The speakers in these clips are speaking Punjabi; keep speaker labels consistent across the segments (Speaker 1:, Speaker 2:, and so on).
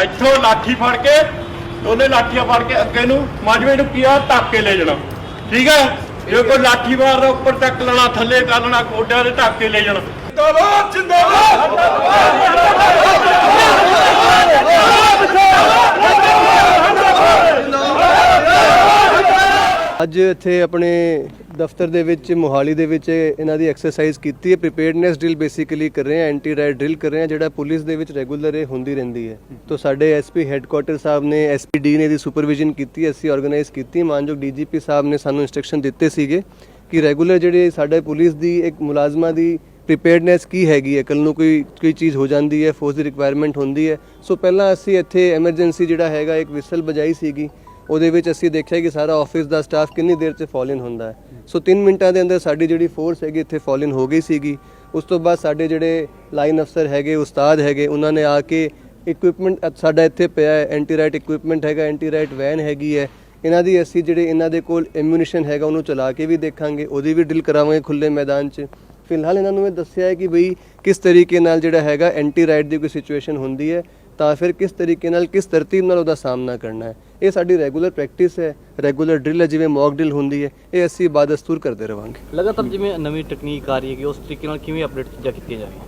Speaker 1: ਇੱਥੋਂ ਲਾਠੀ ਫੜ ਕੇ ਦੋਨੇ ਲਾਠੀਆਂ ਫੜ ਕੇ ਅੱਗੇ ਨੂੰ ਮਾਜਵੇ ਨੂੰ ਕੀਆ ਟੱਕ ਕੇ ਲੈ ਜਾਣਾ। ਠੀਕ ਹੈ? ਜੇ ਕੋਈ ਲਾਠੀ ਮਾਰਦਾ ਉੱਪਰ ਚੱਕ ਲੈਣਾ ਥੱਲੇ ਕਰ ਲੈਣਾ ਗੋਡਿਆਂ ਦੇ ਢੱਕ ਕੇ ਲੈ ਜਾਣਾ। ਜਿੰਦਾਬਾਦ ਜਿੰਦਾਬਾਦ।
Speaker 2: ਅੱਜ ਇੱਥੇ ਆਪਣੇ ਦਫ਼ਤਰ ਦੇ ਵਿੱਚ, ਮੋਹਾਲੀ ਦੇ ਵਿੱਚ ਇਹਨਾਂ ਦੀ ਐਕਸਰਸਾਈਜ਼ ਕੀਤੀ ਹੈ। ਪ੍ਰੀਪੇਅਰਡਨੈਸ ਡਰਿਲ ਬੇਸਿਕਲੀ ਕਰ ਰਹੇ ਹਾਂ ਐਂਟੀ ਰਾਈਟ ਡਰਿਲ ਕਰ ਰਹੇ ਹਾਂ, ਜਿਹੜਾ ਪੁਲਿਸ ਦੇ ਵਿੱਚ ਰੈਗੂਲਰ ਇਹ ਹੁੰਦੀ ਰਹਿੰਦੀ ਹੈ। ਤੋਂ ਸਾਡੇ ਐਸਪੀ ਹੈੱਡਕੁਆਟਰ ਸਾਹਿਬ ਨੇ ਐਸਪੀਡੀ ਨੇ ਦੀ ਸੁਪਰਵਿਜ਼ਨ ਕੀਤੀ, ਅਸੀਂ ਆਰਗੇਨਾਈਜ਼ ਕੀਤੀ। ਮਾਨਯੋਗ ਡੀਜੀਪੀ ਸਾਹਿਬ ਨੇ ਸਾਨੂੰ ਇਨਸਟਰਕਸ਼ਨ ਦਿੱਤੇ ਸੀਗੇ ਕਿ ਰੈਗੂਲਰ ਜਿਹੜੇ ਸਾਡੇ ਪੁਲਿਸ ਦੀ ਇੱਕ ਮੁਲਾਜ਼ਮਾਂ ਦੀ ਪ੍ਰੀਪੇਅਰਡਨੈਸ ਕੀ ਹੈਗੀ ਹੈ। ਕੱਲ ਨੂੰ ਕੋਈ ਕੋਈ ਚੀਜ਼ ਹੋ ਜਾਂਦੀ ਹੈ ਫੋਰਸ ਦੀ ਰਿਕੁਆਇਰਮੈਂਟ ਹੁੰਦੀ ਹੈ। ਸੋ ਪਹਿਲਾਂ ਅਸੀਂ ਇੱਥੇ ਐਮਰਜੈਂਸੀ ਜਿਹੜਾ ਹੈਗਾ, ਇੱਕ ਵਿਸਲ ਬਜਾਈ ਸੀਗੀ। ਉਹਦੇ ਵਿੱਚ ਅਸੀਂ ਦੇਖਿਆ ਕਿ ਸਾਰਾ ਆਫਿਸ ਦਾ ਸਟਾਫ ਕਿੰਨੀ ਦੇਰ 'ਚ ਫਾਲ ਇਨ ਹੁੰਦਾ ਹੈ। ਸੋ 3 ਮਿੰਟਾਂ ਦੇ ਅੰਦਰ ਸਾਡੀ ਜਿਹੜੀ ਫੋਰਸ ਹੈਗੀ ਇੱਥੇ ਫਾਲ ਇਨ ਹੋ ਗਈ ਸੀਗੀ। ਉਸ ਤੋਂ ਬਾਅਦ ਸਾਡੇ ਜਿਹੜੇ ਲਾਈਨ ਅਫਸਰ ਹੈਗੇ, ਉਸਤਾਦ ਹੈਗੇ, ਉਹਨਾਂ ਨੇ ਆ ਕੇ ਇਕਵਿਪਮੈਂਟ ਸਾਡਾ ਇੱਥੇ ਪਿਆ ਹੈ ਐਂਟੀ ਰਾਈਟ ਇਕਵਿਪਮੈਂਟ ਹੈਗਾ ਐਂਟੀ ਰਾਈਟ ਵੈਨ ਹੈਗੀ ਹੈ। ਇਹਨਾਂ ਦੀ ਅਸੀਂ ਜਿਹੜੇ ਇਹਨਾਂ ਦੇ ਕੋਲ ਐਮੂਨੀਸ਼ਨ ਹੈਗਾ, ਉਹਨੂੰ ਚਲਾ ਕੇ ਵੀ ਦੇਖਾਂਗੇ, ਉਹਦੀ ਵੀ ਡਿਲ ਕਰਾਵਾਂਗੇ ਖੁੱਲੇ ਮੈਦਾਨ 'ਚ। ਫਿਲਹਾਲ ਇਹਨਾਂ ਨੂੰ ਇਹ ਦੱਸਿਆ ਹੈ ਕਿ ਬਈ ਕਿਸ ਤਰੀਕੇ ਨਾਲ ਜਿਹੜਾ ਹੈਗਾ ਐਂਟੀ ਰਾਈਟ ਦੀ ਕੋਈ ਸਿਚੁਏਸ਼ਨ ਹੁੰਦੀ ਹੈ, ਤਾਂ ਫਿਰ ਕਿਸ ਤਰੀਕੇ ਨਾਲ, ਕਿਸ ਤਰਤੀਬ ਨਾਲ ਉਹਦਾ ਸਾਹਮਣਾ ਕਰਨਾ ਹੈ। ਇਹ ਸਾਡੀ ਰੈਗੂਲਰ ਪ੍ਰੈਕਟਿਸ ਹੈ ਰੈਗੂਲਰ ਡਰਿਲ ਹੈ ਜਿਵੇਂ ਮੌਕ ਡਰਿਲ ਹੁੰਦੀ ਹੈ ਇਹ ਅਸੀਂ ਬਾਦਸਤੂਰ ਕਰਦੇ ਰਵਾਂਗੇ।
Speaker 3: ਲਗਾਤਾਰ ਜਿਵੇਂ ਨਵੀਂ ਟੈਕਨੀਕ ਆ ਰਹੀ ਹੈ ਕਿ ਉਸ ਤਰੀਕੇ ਨਾਲ ਕਿਵੇਂ ਅਪਡੇਟ ਚੀਜ਼ਾਂ ਕੀਤੀਆਂ ਜਾਣਗੀਆਂ?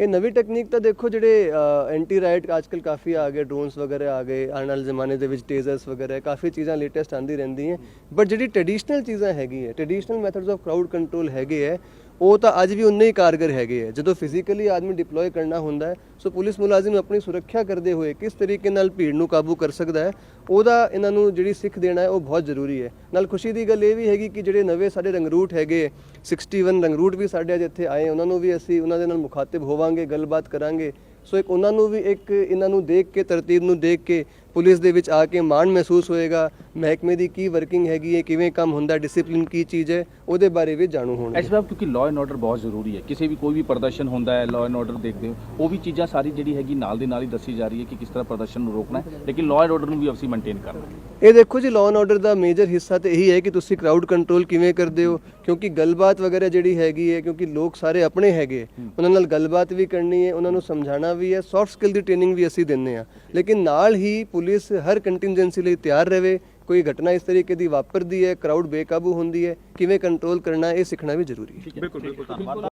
Speaker 2: ਇਹ ਨਵੀਂ ਟੈਕਨੀਕ ਤਾਂ ਦੇਖੋ ਜਿਹੜੇ ਐਂਟੀ ਰਾਈਟ ਅੱਜਕੱਲ ਕਾਫੀ ਆ ਗਏ ਡਰੋਨਸ ਵਗੈਰਾ ਆ ਗਏ ਆਉਣ ਵਾਲੇ ਜ਼ਮਾਨੇ ਦੇ ਵਿੱਚ ਟੇਜ਼ਰਸ ਵਗੈਰਾ ਕਾਫੀ ਚੀਜ਼ਾਂ ਲੇਟੈਸਟ ਆਂਦੀ ਰਹਿੰਦੀਆਂ ਬਟ ਜਿਹੜੀ ਟ੍ਰੈਡੀਸ਼ਨਲ ਚੀਜ਼ਾਂ ਹੈਗੀ ਹੈ traditional methods of crowd control ਹੈਗੇ ਹੈ ਉਹ ਤਾਂ ਅੱਜ ਵੀ ਉਨੇ ਹੀ ਕਾਰਗਰ ਹੈਗੇ ਹੈ ਜਦੋਂ ਫਿਜ਼ੀਕਲੀ ਆਦਮੀ ਡਿਪਲੋਏ ਕਰਨਾ ਹੁੰਦਾ ਹੈ ਸੋ ਪੁਲਿਸ ਮੁਲਾਜ਼ਮ ਆਪਣੀ ਸੁਰੱਖਿਆ ਕਰਦੇ ਹੋਏ ਕਿਸ ਤਰੀਕੇ ਨਾਲ ਭੀੜ ਨੂੰ ਕਾਬੂ ਕਰ ਸਕਦਾ ਹੈ, ਉਹਦਾ ਇਹਨਾਂ ਨੂੰ ਜਿਹੜੀ ਸਿੱਖ ਦੇਣਾ ਹੈ, ਉਹ ਬਹੁਤ ਜ਼ਰੂਰੀ ਹੈ। ਨਾਲ ਖੁਸ਼ੀ ਦੀ ਗੱਲ ਇਹ ਵੀ ਹੈਗੀ ਕਿ ਜਿਹੜੇ ਨਵੇਂ ਸਾਡੇ ਰੰਗਰੂਟ ਹੈਗੇ 61 ਰੰਗਰੂਟ ਵੀ ਸਾਡੇ ਅੱਜ ਇੱਥੇ ਆਏ ਉਹਨਾਂ ਨੂੰ ਵੀ ਅਸੀਂ ਉਹਨਾਂ ਦੇ ਨਾਲ ਮੁਖਾਤਿਬ ਹੋਵਾਂਗੇ, ਗੱਲਬਾਤ ਕਰਾਂਗੇ। ਸੋ ਇੱਕ ਉਹਨਾਂ ਨੂੰ ਵੀ ਇੱਕ ਇਹਨਾਂ ਨੂੰ ਦੇਖ ਕੇ, ਤਰਤੀਬ ਨੂੰ ਦੇਖ ਕੇ ਪੁਲਿਸ ਦੇ ਵਿੱਚ ਆ ਕੇ ਮਾਣ ਮਹਿਸੂਸ ਹੋਏਗਾ। ਮਹਿਕਮੇ ਦੀ ਕੀ ਵਰਕਿੰਗ ਹੈਗੀ ਹੈ ਕਿਵੇਂ ਕੰਮ ਹੁੰਦਾ ਡਿਸਪਲਿਨ ਕੀ ਚੀਜ਼ ਹੈ ਉਹਦੇ ਬਾਰੇ ਵੀ ਜਾਣੂ ਹੋਣਗੇ।
Speaker 4: ਐਸ ਸਾਹਿਬ ਕਿਉਂਕਿ ਲਾਅ ਐਂਡ ਆਰਡਰ ਬਹੁਤ ਜ਼ਰੂਰੀ ਹੈ। ਕਿਸੇ ਵੀ ਕੋਈ ਵੀ ਪ੍ਰਦਰਸ਼ਨ ਹੁੰਦਾ ਹੈ ਲਾਅ ਐਂਡ ਆਰਡਰ ਦੇਖਦੇ ਹੋ ਉਹ ਵੀ ਚੀਜ਼ਾਂ ਸਾਰੀ ਜਿਹੜੀ ਹੈਗੀ ਨਾਲ ਦੇ ਨਾਲ ਹੀ ਦੱਸੀ ਜਾ ਰਹੀ ਹੈ ਕਿ ਕਿਸ ਤਰ੍ਹਾਂ ਪ੍ਰਦਰਸ਼ਨ ਨੂੰ ਰੋਕਣਾ ਹੈ। ਲੇਕਿਨ ਲਾਅ ਐਂਡ ਆਰਡਰ ਨੂੰ ਵੀ ਅਸੀਂ ਮੇਨਟੇਨ ਕਰਨਾ ਹੈ।
Speaker 2: ਇਹ ਦੇਖੋ ਜੀ ਲਾਅ ਐਂਡ ਆਰਡਰ ਦਾ ਮੇਜਰ ਹਿੱਸਾ ਤੇ ਇਹੀ ਹੈ ਕਿ ਤੁਸੀਂ ਕਰਾਊਡ ਕੰਟਰੋਲ ਕਿਵੇਂ ਕਰਦੇ ਹੋ ਕਿਉਂਕਿ ਗੱਲਬਾਤ ਵਗੈਰਾ ਜਿਹੜੀ ਹੈਗੀ ਹੈ ਕਿਉਂਕਿ ਲੋਕ ਸਾਰੇ ਆਪਣੇ ਹੈਗੇ ਉਹਨਾਂ ਨਾਲ ਗੱਲਬਾਤ ਵੀ ਕਰਨੀ ਹੈ ਉਹਨਾਂ ਨੂੰ ਸਮਝਾਉਣਾ ਵੀ ਹੈ ਸੌਫਟ ਸਕਿੱਲ ਦੀ ਟ੍ਰੇਨਿੰਗ ਵੀ ਅਸੀਂ ਦਿੰਨੇ ਆ ਲੇਕਿਨ ਨਾਲ ਹੀ ਪੁਲਿਸ ਹਰ ਕੰਟੀਨਜੈਂਸੀ ਲਈ ਤਿਆਰ ਰਹੇ ਕੋਈ ਘਟਨਾ ਇਸ ਤਰੀਕੇ ਦੀ ਵਾਪਰਦੀ ਹੈ ਕਰਾਊਡ ਬੇਕਾਬੂ ਹੁੰਦੀ ਹੈ, ਕਿਵੇਂ ਕੰਟਰੋਲ ਕਰਨਾ, ਇਹ ਸਿੱਖਣਾ ਵੀ ਜ਼ਰੂਰੀ ਹੈ।
Speaker 4: ਬਿਲਕੁਲ ਬਿਲਕੁਲ ਧੰਨਵਾਦ।